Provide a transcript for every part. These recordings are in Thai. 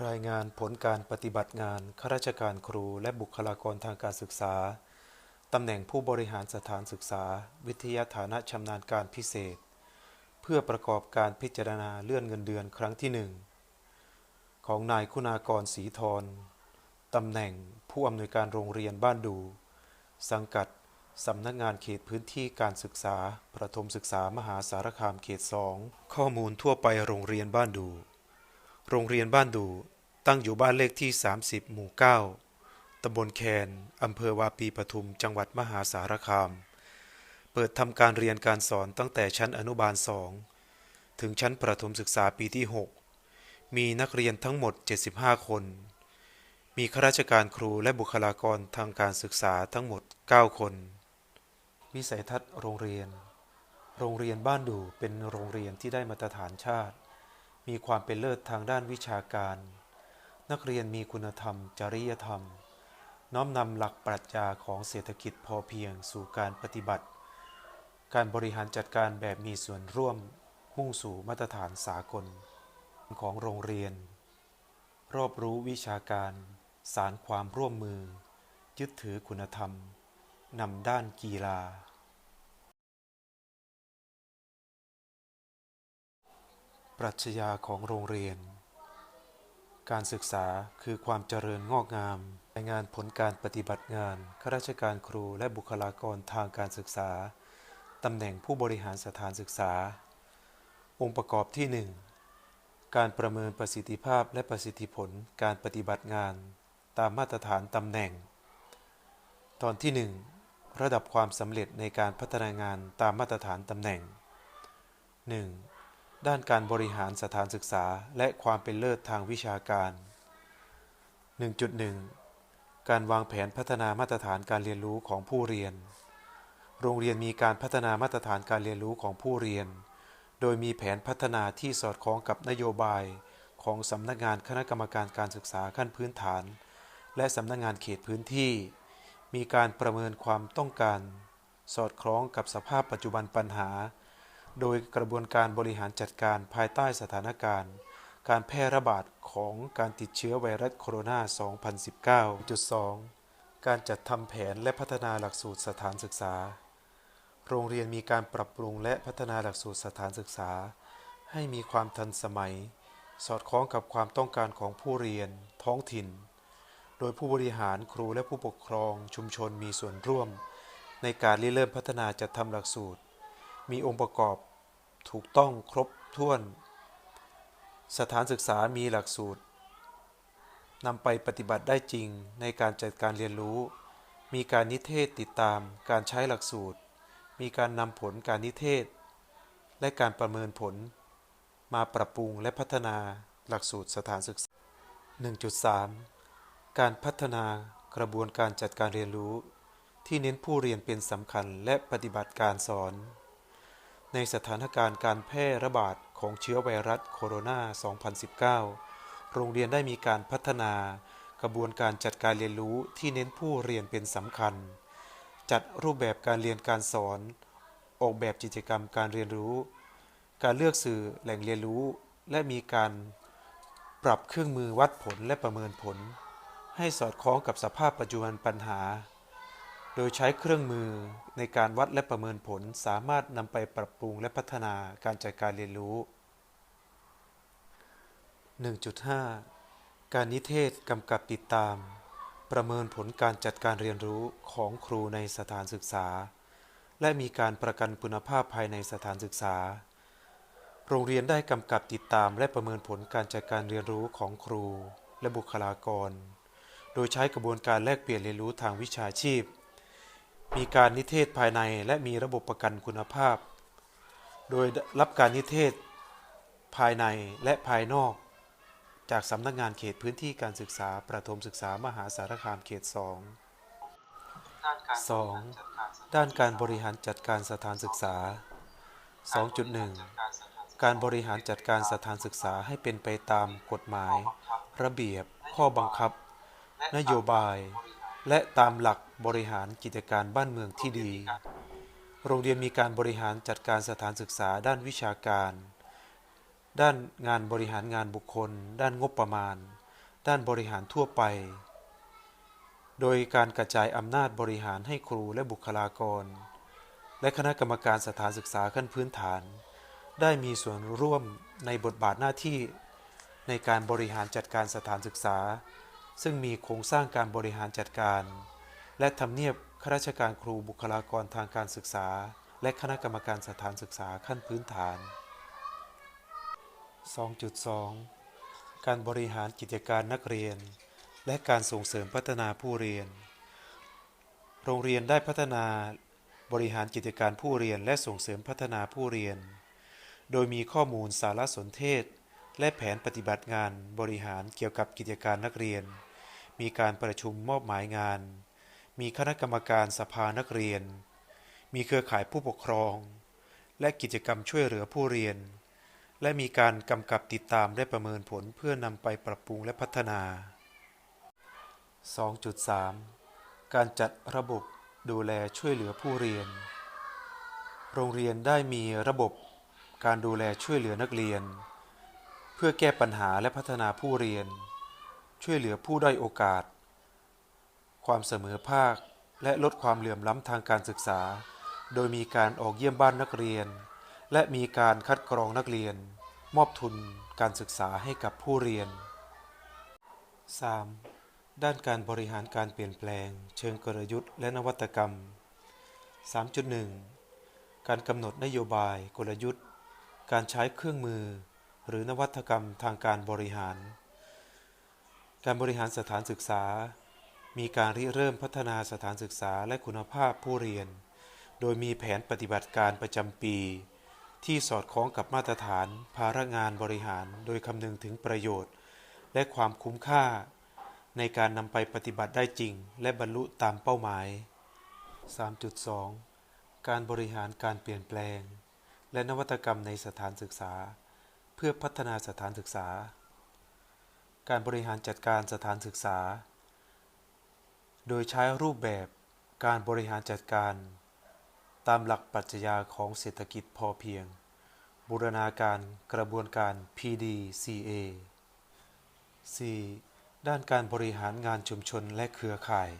รายงานผลการปฏิบัติงานข้าราชการครูและบุคลากรทางการศึกษา ตำแหน่งผู้บริหารสถานศึกษา วิทยาฐานะชำนาญการพิเศษ เพื่อประกอบการพิจารณาเลื่อนเงินเดือนครั้งที่หนึ่งของนายคุณากรศรีทรตำแหน่งผู้อำนวยการโรงเรียนบ้านดู สังกัดสำนักงานเขตพื้นที่การศึกษา ประถมศึกษามหาสารคามเขตสองข้อมูลทั่วไปโรงเรียนบ้านดู โรงเรียนบ้านดูตั้งอยู่บ้านเลขที่ 30 หมู่ 9ตำบลแคน อำเภอวาปีปทุม จังหวัดมหาสารคาม เปิดทำการเรียนการสอนตั้งแต่ชั้นอนุบาล 2 ถึงชั้นประถมศึกษาปีที่ 6 มีนักเรียนทั้งหมด 75 คน มีข้าราชการครูและบุคลากรทางการศึกษาทั้งหมด 9 คน วิสัยทัศน์โรงเรียน โรงเรียนบ้านดูเป็นโรงเรียนที่ได้มาตรฐานชาติ มีความเป็นเลิศทางด้านวิชาการ นักเรียนมีคุณธรรม จริยธรรม น้อมนำหลักปรัชญาของเศรษฐกิจพอเพียงสู่การปฏิบัติ การบริหารจัดการแบบมีส่วนร่วมมุ่งสู่มาตรฐานสากล ของโรงเรียน รอบรู้วิชาการ สารความร่วมมือ ยึดถือคุณธรรมนำด้านกีฬา รัชญาของโรงเรียน การศึกษาคือความเจริญงอกงามรายงานผลการปฏิบัติงานข้าราชการครูและบุคลากรทางการศึกษา ตำแหน่งผู้บริหารสถานศึกษา องค์ประกอบที่ 1 การประเมินประสิทธิภาพและประสิทธิผลการปฏิบัติงาน ตามมาตรฐานตำแหน่ง ตอนที่ 1 ระดับความสำเร็จในการพัฒนางานตามมาตรฐานตำแหน่ง 1. ด้านการบริหารสถานศึกษาและความเป็นเลิศทางวิชาการ 1.1 การวางแผนพัฒนามาตรฐานการเรียนรู้ของผู้เรียน โรงเรียนมีการพัฒนามาตรฐานการเรียนรู้ของผู้เรียน โดยมีแผนพัฒนาที่สอดคล้องกับนโยบายของสำนักงานคณะกรรมการการศึกษาขั้นพื้นฐาน และสำนักงานเขตพื้นที่ มีการประเมินความต้องการ สอดคล้องกับสภาพปัจจุบันปัญหา โดยกระบวนการบริหารจัดการภายใต้สถานการณ์ การแพร่ระบาดของการติดเชื้อไวรัสโคโรนา 2019.2 การจัดทำแผนและพัฒนาหลักสูตรสถานศึกษา โรงเรียนมีการปรับปรุงและพัฒนาหลักสูตรสถานศึกษา ให้มีความทันสมัย สอดคล้องกับความต้องการของผู้เรียน ท้องถิ่น โดยผู้บริหารครูและผู้ปกครองชุมชนมีส่วนร่วม ในการริเริ่มพัฒนาจัดทำหลักสูตร มีองค์ประกอบถูกต้องครบถ้วน สถานศึกษามีหลักสูตรนำไปปฏิบัติได้จริงในการจัดการเรียนรู้ มีการนิเทศติดตามการใช้หลักสูตร มีการนำผลการนิเทศ และการประเมินผล มาปรับปรุงและพัฒนาหลักสูตรสถานศึกษา 1.3 การพัฒนากระบวนการจัดการเรียนรู้ ที่เน้นผู้เรียนเป็นสำคัญและปฏิบัติการสอน ในสถานการณ์การแพร่ระบาดของเชื้อไวรัสโคโรนา 2019 โรงเรียนได้มีการพัฒนากระบวนการจัดการเรียนรู้ที่เน้นผู้เรียนเป็นสำคัญ จัดรูปแบบการเรียนการสอน ออกแบบกิจกรรมการเรียนรู้ การเลือกสื่อแหล่งเรียนรู้ และมีการปรับเครื่องมือวัดผลและประเมินผล ให้สอดคล้องกับสภาพปัจจุบันปัญหา โดยใช้เครื่องมือในการวัดและประเมินผลสามารถนำไปปรับปรุงและพัฒนาการจัดการเรียนรู้ 1.5 การนิเทศกำกับติดตาม ประเมินผลการจัดการเรียนรู้ของครูในสถานศึกษา และมีการประกันคุณภาพภายในสถานศึกษา โรงเรียนได้กำกับติดตามและประเมินผลการจัดการเรียนรู้ของครูและบุคลากร โดยใช้กระบวนการแลกเปลี่ยนเรียนรู้ทางวิชาชีพ มีการนิเทศภายในและมีระบบประกันคุณภาพ โดยรับการนิเทศภายในและภายนอก จากสำนักงานเขตพื้นที่การศึกษาประถมศึกษามหาสารคามเขต 2 2. ด้านการบริหารจัดการสถานศึกษา 2.1 การบริหารจัดการสถานศึกษาให้เป็นไปตามกฎหมาย ระเบียบ ข้อบังคับ นโยบาย และตามหลักบริหารกิจการบ้านเมืองที่ดี โรงเรียนมีการบริหารจัดการสถานศึกษาด้านวิชาการ ด้านงานบริหารงานบุคคล ด้านงบประมาณ ด้านบริหารทั่วไป โดยการกระจายอำนาจบริหารให้ครูและบุคลากร และคณะกรรมการสถานศึกษาขั้นพื้นฐาน ได้มีส่วนร่วมในบทบาทหน้าที่ในการบริหารจัดการสถานศึกษา ซึ่งมีโครงสร้างการบริหารจัดการ และทำเนียบข้าราชการครูบุคลากรทางการศึกษา และคณะกรรมการสถานศึกษาขั้นพื้นฐาน 2.2 การบริหารกิจการนักเรียน และการส่งเสริมพัฒนาผู้เรียน โรงเรียนได้พัฒนาบริหารกิจการผู้เรียนและส่งเสริมพัฒนาผู้เรียน โดยมีข้อมูลสารสนเทศ และแผนปฏิบัติงานบริหารเกี่ยวกับกิจการนักเรียน มีการประชุมมอบหมายงาน มีคณะกรรมการสภานักเรียน มีเครือข่ายผู้ปกครอง และกิจกรรมช่วยเหลือผู้เรียน และมีการกำกับติดตามและประเมินผลเพื่อนำไปปรับปรุงและพัฒนา 2.3 การจัดระบบดูแลช่วยเหลือผู้เรียน โรงเรียนได้มีระบบการดูแลช่วยเหลือนักเรียน พื่อแก้ปัญหาและพัฒนาผู้เรียน ช่วยเหลือผู้ด้อยโอกาส ความเสมอภาค และลดความเหลื่อมล้ำทางการศึกษา โดยมีการออกเยี่ยมบ้านนักเรียน และมีการคัดกรองนักเรียน มอบทุนการศึกษาให้กับผู้เรียน 3. ด้านการบริหารการเปลี่ยนแปลง เชิงกลยุทธ์และนวัตกรรม 3.1 การกำหนดนโยบายกลยุทธ์ การใช้เครื่องมือ หรือนวัตกรรมทางการบริหาร การบริหารสถานศึกษา มีการริเริ่มพัฒนาสถานศึกษาและคุณภาพผู้เรียน โดยมีแผนปฏิบัติการประจำปี ที่สอดคล้องกับมาตรฐานภาระงานบริหาร โดยคำนึงถึงประโยชน์ และความคุ้มค่า ในการนำไปปฏิบัติได้จริง และบรรลุตามเป้าหมาย 3.2 การบริหารการเปลี่ยนแปลง และนวัตกรรมในสถานศึกษา พื่อพัฒนาสถานศึกษา การบริหารจัดการสถานศึกษา โดยใช้รูปแบบการบริหารจัดการ ตามหลักปรัชญาของเศรษฐกิจพอเพียง บูรณาการกระบวนการ PDCA 4. ด้านการบริหารงานชุมชนและเครือข่าย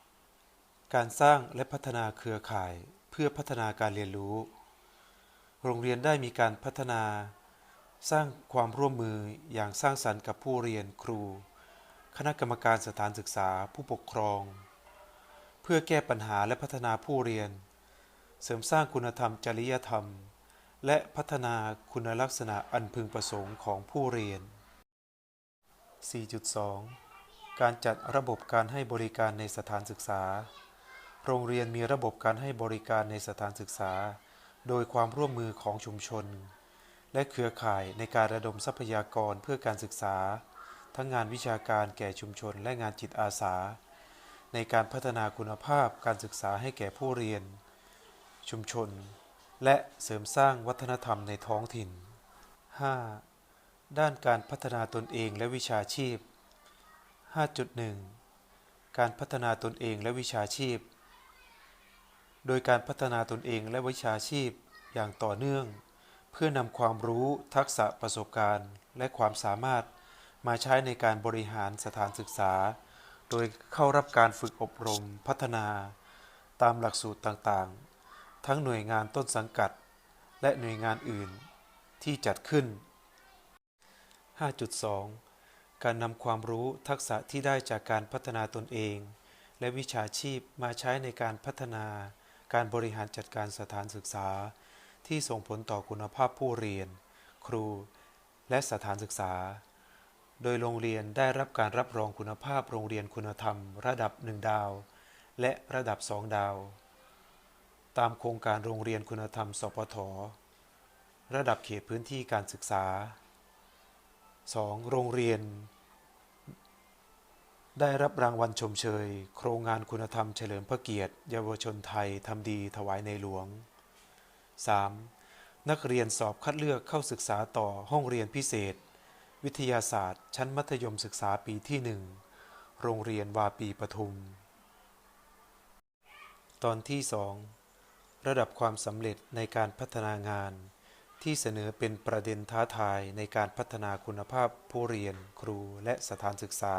4.1 การสร้างและพัฒนาเครือข่ายเพื่อพัฒนาการเรียนรู้ โรงเรียนได้มีการพัฒนา สร้างความร่วมมืออย่างสร้างสรรค์กับผู้เรียนครู คณะกรรมการสถานศึกษาผู้ปกครอง เพื่อแก้ปัญหาและพัฒนาผู้เรียน เสริมสร้างคุณธรรมจริยธรรม และพัฒนาคุณลักษณะอันพึงประสงค์ของผู้เรียน 4.2 การจัดระบบการให้บริการในสถานศึกษา โรงเรียนมีระบบการให้บริการในสถานศึกษา โดยความร่วมมือของชุมชน และเครือข่ายในการระดมทรัพยากรเพื่อการศึกษา ทั้งงานวิชาการแก่ชุมชนและงานจิตอาสา ในการพัฒนาคุณภาพการศึกษาให้แก่ผู้เรียน ชุมชน และเสริมสร้างวัฒนธรรมในท้องถิ่น 5. ด้านการพัฒนาตนเองและวิชาชีพ 5.1 การพัฒนาตนเองและวิชาชีพ โดยการพัฒนาตนเองและวิชาชีพอย่างต่อเนื่อง เพื่อนำความรู้ทักษะประสบการณ์ และความสามารถมาใช้ในการบริหารสถานศึกษา โดยเข้ารับการฝึกอบรมพัฒนา ตามหลักสูตรต่างๆ ทั้งหน่วยงานต้นสังกัด และหน่วยงานอื่นที่จัดขึ้น 5.2 การนำความรู้ทักษะที่ได้จากการพัฒนาตนเอง และวิชาชีพมาใช้ในการพัฒนา การบริหารจัดการสถานศึกษา ที่ส่งผลต่อคุณภาพผู้เรียน ครู และสถานศึกษา โดยโรงเรียนได้รับการรับรองคุณภาพโรงเรียนคุณธรรม ระดับ 1 ดาว และระดับ 2 ดาว ตามโครงการโรงเรียนคุณธรรมสปทระดับเขตพื้นที่การศึกษา 2. โรงเรียน ได้รับรางวัลชมเชย โครงงานคุณธรรมเฉลิมพระเกียรติ เยาวชนไทยทำดีถวายในหลวง 3. นักเรียนสอบคัดเลือกเข้าศึกษาต่อห้องเรียนพิเศษ วิทยาศาสตร์ ชั้นมัธยมศึกษาปีที่ 1 โรงเรียนวาปีปทุม ตอนที่ 2 ระดับความสำเร็จในการพัฒนางาน ที่เสนอเป็นประเด็นท้าทายในการพัฒนาคุณภาพผู้เรียน ครูและสถานศึกษา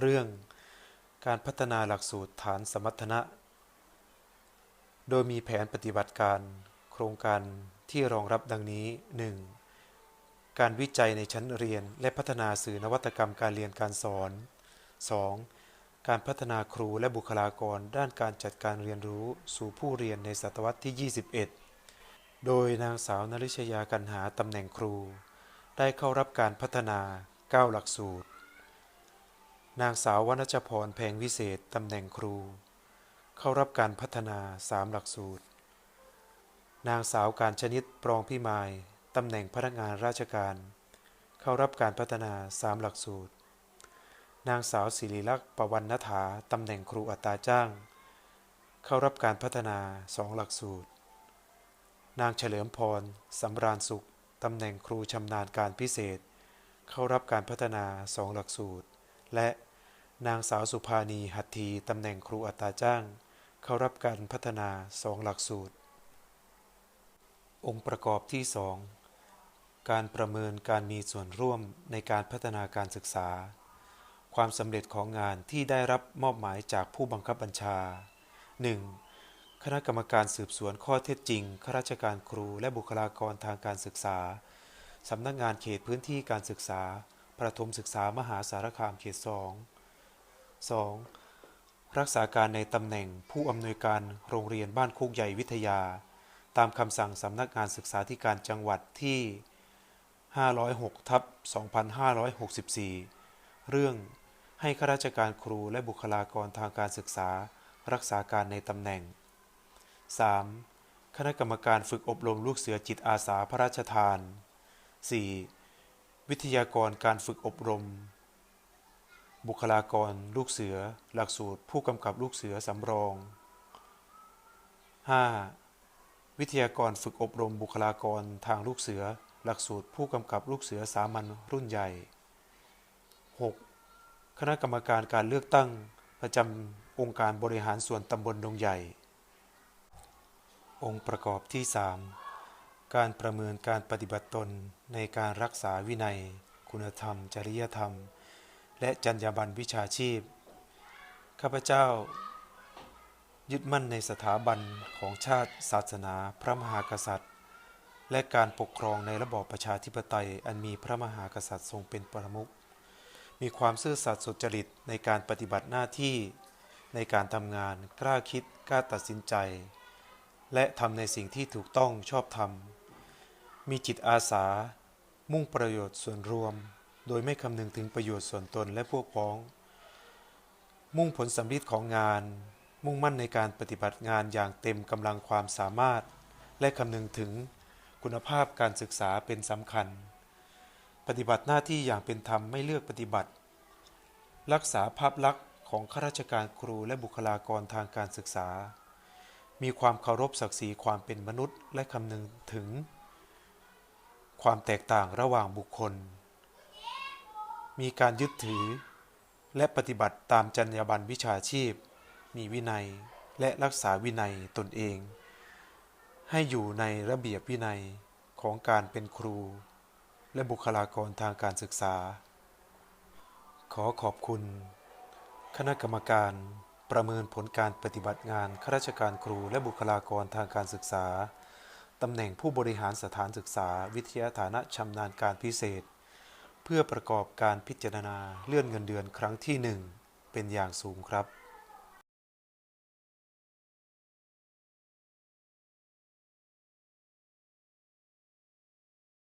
เรื่องการพัฒนาหลักสูตรฐานสมรรถนะ โดยมีแผนปฏิบัติการ โครงการที่รองรับดังนี้ 1. การวิจัยในชั้นเรียนและพัฒนาสื่อนวัตกรรมการเรียนการสอน 2. การพัฒนาครูและบุคลากรด้านการจัดการเรียนรู้สู่ผู้เรียนในศตวรรษที่ 21 โดยนางสาวนริชยากันหาตำแหน่งครู ได้เข้ารับการพัฒนา 9 หลักสูตร นางสาววรรณจพรแพงวิเศษตำแหน่งครู เข้ารับการพัฒนา3หลักสูตร นางสาวการชนิดปรองพิมายตำแหน่งพนักงานราชการ เข้ารับการพัฒนา3หลักสูตร นางสาวศิริลักษ์ปวันณฐาตำแหน่งครูอัตราจ้าง เข้ารับการพัฒนา2หลักสูตร นางเฉลิมพรสำราญสุขตำแหน่งครูชำนาญการพิเศษ เข้ารับการพัฒนา2หลักสูตร และนางสาวสุภานีหัตถีตำแหน่งครูอัตราจ้าง เข้ารับการพัฒนา2หลักสูตร องค์ประกอบที่2การประเมินการมีส่วนร่วมในการพัฒนาการศึกษา ความสำเร็จของงานที่ได้รับมอบหมายจากผู้บังคับบัญชา 1. คณะกรรมการสืบสวนข้อเท็จจริงข้าราชการครูและบุคลากรทางการศึกษาสำนักงานเขตพื้นที่การศึกษา ประถมศึกษามหาสารคามเขต2 2. รักษาการในตำแหน่งผู้อำนวยการโรงเรียนบ้านโคกใหญ่วิทยา ตามคำสั่งสำนักงานศึกษาธิการจังหวัดที่ 506ทับ2564 เรื่องให้ข้าราชการครูและบุคลากรทางการศึกษา รักษาการในตำแหน่ง 3. คณะกรรมการฝึกอบรมลูกเสือจิตอาสาพระราชทาน 4. วิทยากรการฝึกอบรม บุคลากร ลูกเสือ หลักสูตร ผู้กำกับลูกเสือสำรอง 5. วิทยากรฝึกอบรมบุคลากรทางลูกเสือ หลักสูตร ผู้กำกับลูกเสือสามัญรุ่นใหญ่ 6. คณะกรรมการการเลือกตั้งประจำองค์การบริหารส่วนตำบลดงใหญ่ องค์ประกอบที่ 3 การประเมินการปฏิบัติตนในการรักษาวินัย คุณธรรม จริยธรรม และจรรยาบรรณวิชาชีพ ข้าพเจ้า ยึดมั่นในสถาบันของชาติศาสนาพระมหากษัตริย์ และการปกครองในระบอบประชาธิปไตยอันมีพระมหากษัตริย์ทรงเป็นประมุขมีความซื่อสัตย์สุจริตในการปฏิบัติหน้าที่ในการทำงานกล้าคิดกล้าตัดสินใจ และทำในสิ่งที่ถูกต้องชอบธรรม มีจิตอาสา มุ่งประโยชน์ส่วนรวม โดยไม่คำนึงถึงประโยชน์ส่วนตนและพวกพ้อง มุ่งผลสำลิดของงาน มุ่งมั่นในการปฏิบัติงานอย่างเต็มกำลังความสามารถ และคำนึงถึงคุณภาพการศึกษาเป็นสำคัญ ปฏิบัติหน้าที่อย่างเป็นธรรมไม่เลือกปฏิบัติ รักษาภาพลักษณ์ของข้าราชการครูและบุคลากรทางการศึกษา มีความเคารพศักดิ์ศรีความเป็นมนุษย์ และคำนึงถึง ความแตกต่างระหว่างบุคคล มีการยึดถือ และปฏิบัติตามจรรยาบรรณวิชาชีพ มีวินัยและรักษาวินัยตนเอง ให้อยู่ในระเบียบวินัยของการเป็นครู และบุคลากรทางการศึกษา ขอขอบคุณ คณะกรรมการประเมินผลการปฏิบัติงานข้าราชการครูและบุคลากรทางการศึกษา ตำแหน่งผู้บริหารสถานศึกษา วิทยาฐานะชำนาญการพิเศษ เพื่อประกอบการพิจารณาเลื่อนเงินเดือนครั้งที่หนึ่งเป็นอย่างสูงครับ